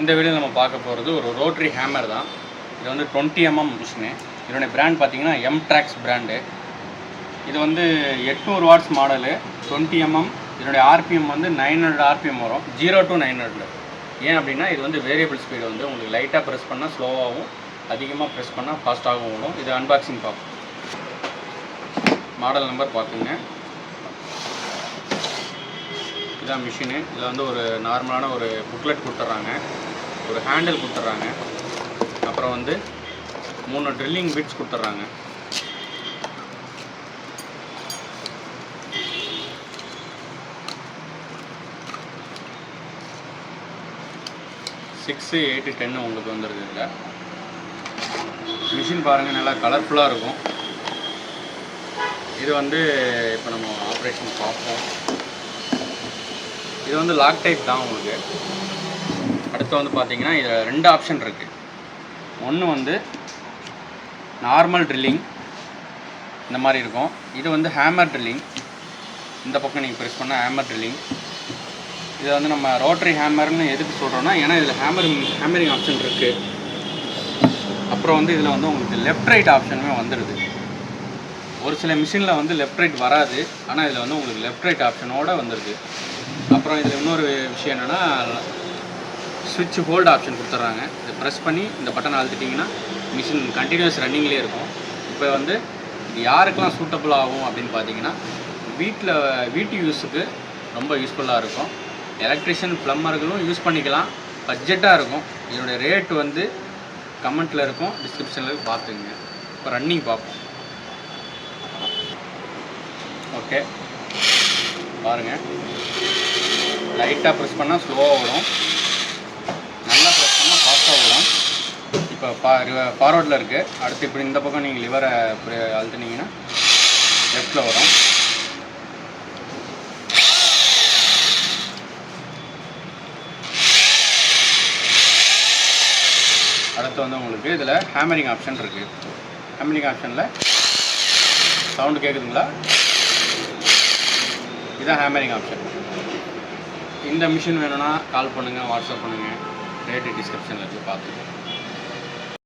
இந்த வீடியோ நம்ம பார்க்க போகிறது ஒரு ரோட்ரி ஹேமர் தான். இது வந்து டுவெண்ட்டி எம்எம் மிஷினு இதனுடைய பிராண்ட் பார்த்தீங்கன்னா எம் ட்ராக்ஸ் பிராண்டு இது வந்து எட்நூறு வாட்ஸ் மாடலு டுவெண்ட்டி எம்எம் இதனுடைய ஆர்பிஎம் வந்து நைன் ஹண்ட்ரட் ஆர்பிஎம் வரும். ஜீரோ டு நைன் ஹண்ட்ரட் ஏன் அப்படின்னா இது வந்து வேரியபிள் ஸ்பீடு வந்து உங்களுக்கு லைட்டாக ப்ரெஸ் பண்ணால் ஸ்லோவாகவும் அதிகமாக ப்ரெஸ் பண்ணால் ஃபாஸ்ட்டாகவும் வரும் இது அன்பாக்சிங் பார்ப்போம். மாடல் நம்பர் பார்த்துங்க. இதான் மிஷினு. இதில் வந்து ஒரு நார்மலான ஒரு புக்லெட் கொடுத்துட்றாங்க. ஒரு ஹேண்டில் கொடுத்துட்றாங்க. அப்புறம் வந்து மூணு ட்ரில்லிங் பிட்ஸ் கொடுத்துட்றாங்க. சிக்ஸு எயிட்டு டென்னு உங்களுக்கு வந்துடுது இதில். மிஷின் பாருங்கள் நல்லா கலர்ஃபுல்லாக இருக்கும். இது வந்து இப்போ நம்ம ஆப்ரேஷன் பார்ப்போம். இது வந்து லாக் டைப் தான் உங்களுக்கு. அடுத்து வந்து பார்த்தீங்கன்னா இதில் ரெண்டு ஆப்ஷன் இருக்குது ஒன்று வந்து நார்மல் ட்ரில்லிங் இந்த மாதிரி இருக்கும். இது வந்து ஹேமர் ட்ரில்லிங் இந்த பக்கம் நீங்கள் ப்ரெஸ் பண்ணால் ஹேமர் ட்ரில்லிங் இதை வந்து நம்ம ரோட்டரி ஹேமர்னு எதுக்கு சொல்கிறோன்னா ஏன்னா இதில் ஹேமரிங் ஹேமரிங் ஆப்ஷன் இருக்குது அப்புறம் வந்து இதில் வந்து உங்களுக்கு லெஃப்ட் ரைட் ஆப்ஷனுமே வந்துடுது ஒரு சில மிஷினில் வந்து லெஃப்ட் ரைட் வராது. ஆனால் இதில் வந்து உங்களுக்கு லெஃப்ட் ரைட் ஆப்ஷனோடு வந்துடுது அப்புறம் இதில் இன்னொரு விஷயம் என்னென்னா சுவிட்ச் ஹோல்டு ஆப்ஷன் கொடுத்துட்றாங்க. இதை ப்ரெஸ் பண்ணி இந்த பட்டன் அழுத்திட்டிங்கன்னா மிஷின் கண்டினியூஸ் ரன்னிங்லேயே இருக்கும். இப்போ வந்து இது யாருக்கெல்லாம் சூட்டபுள் ஆகும் அப்படின்னு பார்த்தீங்கன்னா வீட்டில் வீட்டு யூஸுக்கு ரொம்ப யூஸ்ஃபுல்லாக இருக்கும். எலக்ட்ரிஷியன் ப்ளம்மர்களும் யூஸ் பண்ணிக்கலாம். பட்ஜெட்டாக இருக்கும். இதனுடைய ரேட் வந்து கமெண்ட்டில் இருக்கும். டிஸ்கிரிப்ஷனில் பார்த்துங்க இப்போ ரன்னிங் பார்ப்போம். ஓகே பாருங்கள் லைட்டாக ப்ரெஸ் பண்ணால் ஸ்லோவாக வரும். நல்லா ப்ரெஸ் பண்ணால் ஃபாஸ்ட்டாக வரும். இப்போ பா ஃபார்வர்டில் இருக்குது அடுத்து இப்படி இந்த பக்கம் நீங்கள் லிவரை அழுத்துனீங்கன்னா லெஃப்டில் வரும். அடுத்து வந்து உங்களுக்கு இதில் ஹேமரிங் ஆப்ஷன் இருக்குது ஹேமரிங் ஆப்ஷனில் சவுண்டு கேட்குதுங்களா இதுதான் ஹேமரிங் ஆப்ஷன் இந்த மிஷின் வேணும்னா கால் பண்ணுங்கள் வாட்ஸ்அப் பண்ணுங்கள் ரேட்டு டிஸ்கிரிப்ஷனில் இருக்குது பார்த்துக்கோங்க